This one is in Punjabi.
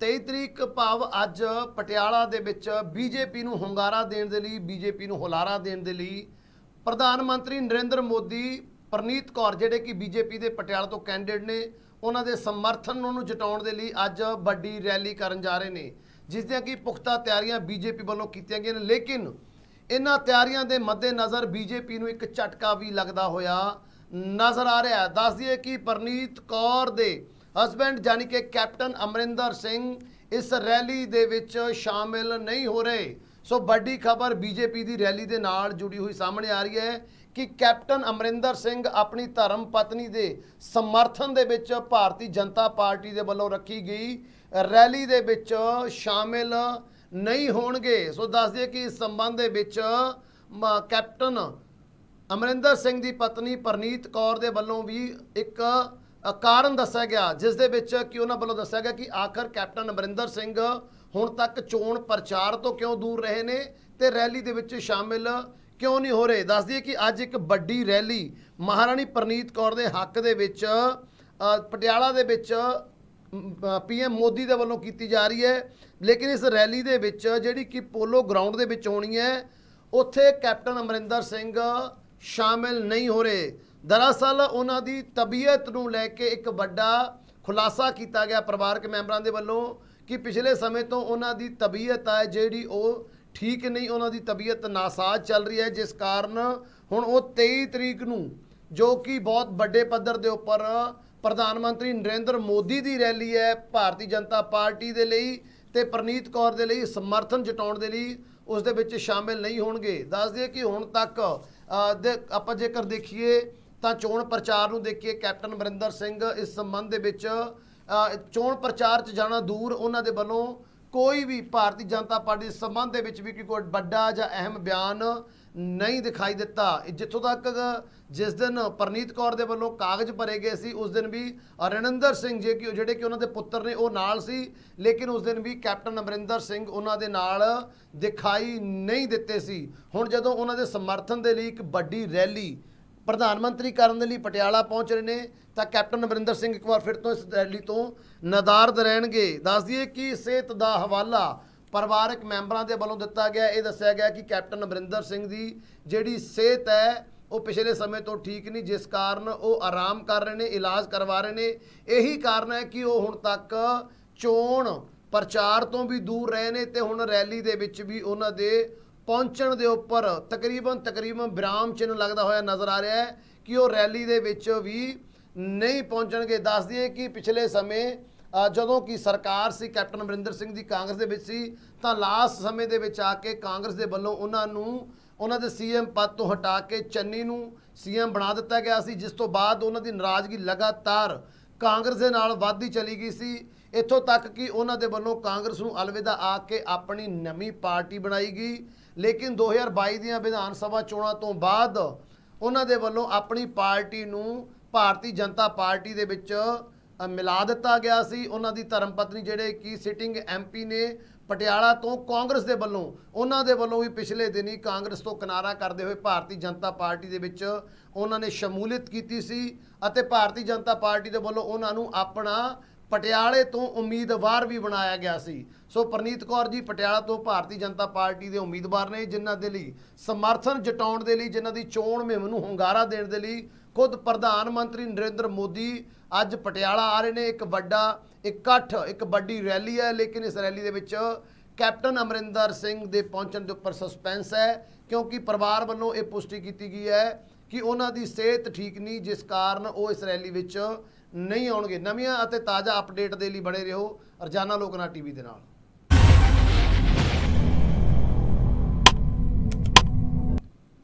23 ਤਰੀਕ ਭਾਵ ਅੱਜ ਪਟਿਆਲਾ ਦੇ ਵਿੱਚ ਬੀਜੇਪੀ ਨੂੰ ਹੁੰਗਾਰਾ ਦੇਣ ਦੇ ਲਈ, ਬੀਜੇਪੀ ਨੂੰ ਹੁਲਾਰਾ ਦੇਣ ਦੇ ਲਈ ਪ੍ਰਧਾਨ ਮੰਤਰੀ ਨਰਿੰਦਰ ਮੋਦੀ, ਪ੍ਰਨੀਤ ਕੌਰ ਜਿਹੜੇ ਕਿ ਬੀਜੇਪੀ ਦੇ ਪਟਿਆਲਾ ਤੋਂ ਕੈਂਡੀਡੇਟ ਨੇ, ਉਹਨਾਂ ਦੇ ਸਮਰਥਨ ਨੂੰ ਜਟਾਉਣ ਦੇ ਲਈ ਅੱਜ ਵੱਡੀ ਰੈਲੀ ਕਰਨ ਜਾ ਰਹੇ ਨੇ, ਜਿਸ ਦੀਆਂ ਕਿ ਪੁਖਤਾ ਤਿਆਰੀਆਂ ਬੀਜੇਪੀ ਵੱਲੋਂ ਕੀਤੀਆਂ ਗਈਆਂ ਨੇ। ਲੇਕਿਨ ਇਹਨਾਂ ਤਿਆਰੀਆਂ ਦੇ ਮੱਦੇਨਜ਼ਰ ਬੀਜੇਪੀ ਨੂੰ ਇੱਕ ਝਟਕਾ ਵੀ ਲੱਗਦਾ ਹੋਇਆ ਨਜ਼ਰ ਆ ਰਿਹਾ ਹੈ। ਦੱਸ ਦਈਏ ਕਿ ਪ੍ਰਨੀਤ ਕੌਰ ਦੇ ਹਸਬੈਂਡ ਜਾਨੀ ਕਿ ਕੈਪਟਨ ਅਮਰਿੰਦਰ ਸਿੰਘ ਇਸ ਰੈਲੀ ਦੇ ਵਿੱਚ ਸ਼ਾਮਿਲ ਨਹੀਂ ਹੋ ਰਹੇ। ਸੋ ਵੱਡੀ ਖਬਰ ਬੀਜੇਪੀ ਦੀ ਰੈਲੀ ਦੇ ਨਾਲ ਜੁੜੀ ਹੋਈ ਸਾਹਮਣੇ ਆ ਰਹੀ ਹੈ ਕਿ ਕੈਪਟਨ ਅਮਰਿੰਦਰ ਸਿੰਘ ਆਪਣੀ ਧਰਮ ਪਤਨੀ ਦੇ ਸਮਰਥਨ ਦੇ ਵਿੱਚ ਭਾਰਤੀ ਜਨਤਾ ਪਾਰਟੀ ਦੇ ਵੱਲੋਂ ਰੱਖੀ ਗਈ ਰੈਲੀ ਦੇ ਵਿੱਚ ਸ਼ਾਮਿਲ ਨਹੀਂ ਹੋਣਗੇ। ਸੋ ਦੱਸ ਦਈਏ ਕਿ ਇਸ ਸੰਬੰਧ ਦੇ ਵਿੱਚ ਮ- ਕੈਪਟਨ ਅਮਰਿੰਦਰ ਸਿੰਘ ਦੀ ਪਤਨੀ ਪਰਨੀਤ ਕੌਰ ਦੇ ਵੱਲੋਂ ਵੀ ਇੱਕ ਕਾਰਨ ਦੱਸਿਆ ਗਿਆ, ਜਿਸ ਦੇ ਵਿੱਚ ਕਿ ਉਹਨਾਂ ਵੱਲੋਂ ਦੱਸਿਆ ਗਿਆ ਕਿ ਆਖਰ ਕੈਪਟਨ ਅਮਰਿੰਦਰ ਸਿੰਘ ਹੁਣ ਤੱਕ ਚੋਣ ਪ੍ਰਚਾਰ ਤੋਂ ਕਿਉਂ ਦੂਰ ਰਹੇ ਨੇ ਤੇ ਰੈਲੀ ਦੇ ਵਿੱਚ ਸ਼ਾਮਿਲ ਕਿਉਂ ਨਹੀਂ ਹੋ ਰਹੇ? ਦੱਸ ਦਈਏ ਕਿ ਅੱਜ ਇੱਕ ਵੱਡੀ ਰੈਲੀ ਮਹਾਰਾਣੀ ਪ੍ਰਨੀਤ ਕੌਰ ਦੇ ਹੱਕ ਦੇ ਵਿੱਚ ਪਟਿਆਲਾ ਦੇ ਵਿੱਚ ਪੀਐਮ ਮੋਦੀ ਦੇ ਵੱਲੋਂ ਕੀਤੀ ਜਾ ਰਹੀ ਹੈ। ਲੇਕਿਨ ਇਸ ਰੈਲੀ ਦੇ ਵਿੱਚ ਜਿਹੜੀ ਕਿ ਪੋਲੋ ਗਰਾਊਂਡ ਦੇ ਵਿੱਚ ਹੋਣੀ ਹੈ, ਉੱਥੇ ਕੈਪਟਨ ਅਮਰਿੰਦਰ ਸਿੰਘ ਸ਼ਾਮਿਲ ਨਹੀਂ ਹੋ ਰਹੇ। ਦਰਅਸਲ ਉਹਨਾਂ ਦੀ ਤਬੀਅਤ ਨੂੰ ਲੈ ਕੇ ਇੱਕ ਵੱਡਾ ਖੁਲਾਸਾ ਕੀਤਾ ਗਿਆ ਪਰਿਵਾਰਕ ਮੈਂਬਰਾਂ ਦੇ ਵੱਲੋਂ ਕਿ ਪਿਛਲੇ ਸਮੇਂ ਤੋਂ ਉਹਨਾਂ ਦੀ ਤਬੀਅਤ ਹੈ ਜਿਹੜੀ ਉਹ ਠੀਕ ਨਹੀਂ, ਉਹਨਾਂ ਦੀ ਤਬੀਅਤ ਨਾਸਾਜ਼ ਚੱਲ ਰਹੀ ਹੈ, ਜਿਸ ਕਾਰਨ ਹੁਣ ਉਹ 23 ਤਰੀਕ ਨੂੰ ਜੋ ਕਿ ਬਹੁਤ ਵੱਡੇ ਪੱਧਰ ਦੇ ਉੱਪਰ ਪ੍ਰਧਾਨ ਮੰਤਰੀ ਨਰਿੰਦਰ ਮੋਦੀ ਦੀ ਰੈਲੀ ਹੈ, ਭਾਰਤੀ ਜਨਤਾ ਪਾਰਟੀ ਦੇ ਲਈ ਤੇ ਪ੍ਰਨੀਤ ਕੌਰ ਦੇ ਲਈ ਸਮਰਥਨ ਜਤਾਉਣ ਦੇ ਲਈ ਉਸ ਦੇ ਵਿੱਚ ਸ਼ਾਮਿਲ ਨਹੀਂ ਹੋਣਗੇ। ਦੱਸ ਦਈਏ ਕਿ ਹੁਣ ਤੱਕ ਦੇ- ਆਪਾਂ ਜੇਕਰ ਦੇਖੀਏ ਤਾਂ ਚੋਣ ਪ੍ਰਚਾਰ ਨੂੰ ਦੇਖੀਏ, ਕੈਪਟਨ ਅਮਰਿੰਦਰ ਸਿੰਘ ਇਸ ਸੰਬੰਧ ਦੇ ਵਿੱਚ ਚੋਣ ਪ੍ਰਚਾਰ 'ਚ ਜਾਣਾ ਦੂਰ ਉਹਨਾਂ ਦੇ ਵੱਲੋਂ ਕੋਈ ਵੀ ਭਾਰਤੀ ਜਨਤਾ ਪਾਰਟੀ ਦੇ ਸੰਬੰਧ ਦੇ ਵਿੱਚ ਵੀ ਕੋਈ ਵੱਡਾ ਜਾਂ ਅਹਿਮ ਬਿਆਨ ਨਹੀਂ ਦਿਖਾਈ ਦਿੱਤਾ। ਜਿੱਥੋਂ ਤੱਕ ਜਿਸ ਦਿਨ ਪਰਨੀਤ ਕੌਰ ਦੇ ਵੱਲੋਂ ਕਾਗਜ਼ ਭਰੇ ਗਏ ਸੀ, ਉਸ ਦਿਨ ਵੀ ਰਣਿੰਦਰ ਸਿੰਘ ਜੇ ਕਿ ਜਿਹੜੇ ਕਿ ਉਹਨਾਂ ਦੇ ਪੁੱਤਰ ਨੇ, ਉਹ ਨਾਲ ਸੀ, ਲੇਕਿਨ ਉਸ ਦਿਨ ਵੀ ਕੈਪਟਨ ਅਮਰਿੰਦਰ ਸਿੰਘ ਉਹਨਾਂ ਦੇ ਨਾਲ ਦਿਖਾਈ ਨਹੀਂ ਦਿੱਤੇ ਸੀ। ਹੁਣ ਜਦੋਂ ਉਹਨਾਂ ਦੇ ਸਮਰਥਨ ਦੇ ਲਈ ਇੱਕ ਵੱਡੀ ਰੈਲੀ ਪ੍ਰਧਾਨ ਮੰਤਰੀ ਕਰਨ ਦੇ ਲਈ ਪਟਿਆਲਾ ਪਹੁੰਚ ਰਹੇ ਨੇ, ਤਾਂ ਕੈਪਟਨ ਅਮਰਿੰਦਰ ਸਿੰਘ ਇੱਕ ਵਾਰ ਫਿਰ ਤੋਂ ਇਸ ਰੈਲੀ ਤੋਂ ਨਦਾਰਦ ਰਹਿਣਗੇ। ਦੱਸ ਦਈਏ ਕਿ ਸਿਹਤ ਦਾ ਹਵਾਲਾ ਪਰਿਵਾਰਕ ਮੈਂਬਰਾਂ ਦੇ ਵੱਲੋਂ ਦਿੱਤਾ ਗਿਆ। ਇਹ ਦੱਸਿਆ ਗਿਆ ਕਿ ਕੈਪਟਨ ਅਮਰਿੰਦਰ ਸਿੰਘ ਦੀ ਜਿਹੜੀ ਸਿਹਤ ਹੈ, ਉਹ ਪਿਛਲੇ ਸਮੇਂ ਤੋਂ ਠੀਕ ਨਹੀਂ, ਜਿਸ ਕਾਰਨ ਉਹ ਆਰਾਮ ਕਰ ਰਹੇ ਨੇ, ਇਲਾਜ ਕਰਵਾ ਰਹੇ ਨੇ। ਇਹੀ ਕਾਰਨ ਹੈ ਕਿ ਉਹ ਹੁਣ ਤੱਕ ਚੋਣ ਪ੍ਰਚਾਰ ਤੋਂ ਵੀ ਦੂਰ ਰਹੇ ਨੇ ਤੇ ਹੁਣ ਰੈਲੀ ਦੇ ਵਿੱਚ ਵੀ ਉਹਨਾਂ ਦੇ ਪਹੁੰਚਣ ਦੇ ਉੱਪਰ ਤਕਰੀਬਨ ਤਕਰੀਬਨ ਵਿਰਾਮ ਚਿੰਨ੍ਹ ਲੱਗਦਾ ਹੋਇਆ ਨਜ਼ਰ ਆ ਰਿਹਾ ਹੈ ਕਿ ਉਹ ਰੈਲੀ ਦੇ ਵਿੱਚ ਵੀ ਨਹੀਂ ਪਹੁੰਚਣਗੇ। ਦੱਸ ਦਈਏ ਕਿ ਪਿਛਲੇ ਸਮੇਂ ਜਦੋਂ ਕਿ ਸਰਕਾਰ ਸੀ, ਕੈਪਟਨ ਅਮਰਿੰਦਰ ਸਿੰਘ ਦੀ ਕਾਂਗਰਸ ਦੇ ਵਿੱਚ ਸੀ, ਤਾਂ ਲਾਸਟ ਸਮੇਂ ਦੇ ਵਿੱਚ ਆ ਕੇ ਕਾਂਗਰਸ ਦੇ ਵੱਲੋਂ ਉਹਨਾਂ ਨੂੰ, ਉਹਨਾਂ ਦੇ ਸੀਐਮ ਪਦ ਤੋਂ ਹਟਾ ਕੇ ਚੰਨੀ ਨੂੰ ਸੀਐਮ ਬਣਾ ਦਿੱਤਾ ਗਿਆ ਸੀ, ਜਿਸ ਤੋਂ ਬਾਅਦ ਉਹਨਾਂ ਦੀ ਨਾਰਾਜ਼ਗੀ ਲਗਾਤਾਰ ਕਾਂਗਰਸ ਦੇ ਨਾਲ ਵੱਧਦੀ ਚਲੀ ਗਈ ਸੀ। ਇੱਥੋਂ ਤੱਕ ਕਿ ਉਹਨਾਂ ਦੇ ਵੱਲੋਂ ਕਾਂਗਰਸ ਨੂੰ ਅਲਵਿਦਾ ਆ ਕੇ ਆਪਣੀ ਨਵੀਂ ਪਾਰਟੀ ਬਣਾਈ ਗਈ। ਲੇਕਿਨ 2022 ਦੀਆਂ ਵਿਧਾਨ ਸਭਾ ਚੋਣਾਂ ਤੋਂ ਬਾਅਦ ਉਹਨਾਂ ਦੇ ਵੱਲੋਂ ਆਪਣੀ ਪਾਰਟੀ ਨੂੰ ਭਾਰਤੀ ਜਨਤਾ ਪਾਰਟੀ ਦੇ ਵਿੱਚ ਮਿਲਾ ਦਿੱਤਾ ਗਿਆ ਸੀ। ਉਹਨਾਂ ਦੀ ਧਰਮ ਪਤਨੀ ਜਿਹੜੇ ਕਿ ਸਿਟਿੰਗ ਐਮਪੀ ਨੇ ਪਟਿਆਲਾ ਤੋਂ ਕਾਂਗਰਸ ਦੇ ਵੱਲੋਂ, ਉਹਨਾਂ ਦੇ ਵੱਲੋਂ ਵੀ ਪਿਛਲੇ ਦਿਨੀ ਕਾਂਗਰਸ ਤੋਂ ਕਿਨਾਰਾ ਕਰਦੇ ਹੋਏ ਭਾਰਤੀ ਜਨਤਾ ਪਾਰਟੀ ਦੇ ਵਿੱਚ ਉਹਨਾਂ ਨੇ ਸ਼ਮੂਲੀਅਤ ਕੀਤੀ ਸੀ ਅਤੇ ਭਾਰਤੀ ਜਨਤਾ ਪਾਰਟੀ ਦੇ ਵੱਲੋਂ ਉਹਨਾਂ ਨੂੰ ਆਪਣਾ ਪਟਿਆਲੇ ਤੋਂ ਉਮੀਦਵਾਰ ਵੀ ਬਣਾਇਆ ਗਿਆ ਸੀ। ਸੋ ਪ੍ਰਨੀਤ ਕੌਰ ਜੀ, ਪਟਿਆਲਾ ਤੋਂ ਭਾਰਤੀ ਜਨਤਾ ਪਾਰਟੀ ਦੇ ਉਮੀਦਵਾਰ ਨੇ, ਜਿਨ੍ਹਾਂ ਦੇ ਲਈ ਸਮਰਥਨ ਜਤਾਉਣ ਦੇ ਲਈ, ਜਿਨ੍ਹਾਂ ਦੀ ਚੋਣ ਮੁਹਿੰਮ ਨੂੰ ਹੁੰਗਾਰਾ ਦੇਣ ਦੇ ਲਈ ਖੁਦ ਪ੍ਰਧਾਨ ਮੰਤਰੀ ਨਰਿੰਦਰ ਮੋਦੀ ਅੱਜ ਪਟਿਆਲਾ ਆ ਰਹੇ ਨੇ। ਇੱਕ ਵੱਡਾ ਇਕੱਠ, ਇੱਕ ਵੱਡੀ ਰੈਲੀ ਹੈ, ਲੇਕਿਨ ਇਸ ਰੈਲੀ ਦੇ ਵਿੱਚ ਕੈਪਟਨ ਅਮਰਿੰਦਰ ਸਿੰਘ ਦੇ ਪਹੁੰਚਣ ਦੇ ਉੱਪਰ ਸਸਪੈਂਸ ਹੈ, ਕਿਉਂਕਿ ਪਰਿਵਾਰ ਵੱਲੋਂ ਇਹ ਪੁਸ਼ਟੀ ਕੀਤੀ ਗਈ ਹੈ ਕਿ ਉਹਨਾਂ ਦੀ ਸਿਹਤ ਠੀਕ ਨਹੀਂ, ਜਿਸ ਕਾਰਨ ਉਹ ਇਸ ਰੈਲੀ ਵਿੱਚ ਨਹੀਂ ਆਉਣਗੇ। ਨਵੀਆਂ ਅਤੇ ਤਾਜ਼ਾ ਅਪਡੇਟ ਦੇ ਲਈ ਬਣੇ ਰਹੋ ਰਜਾਨਾ ਲੋਕਨਾ ਟੀਵੀ ਦੇ ਨਾਲ।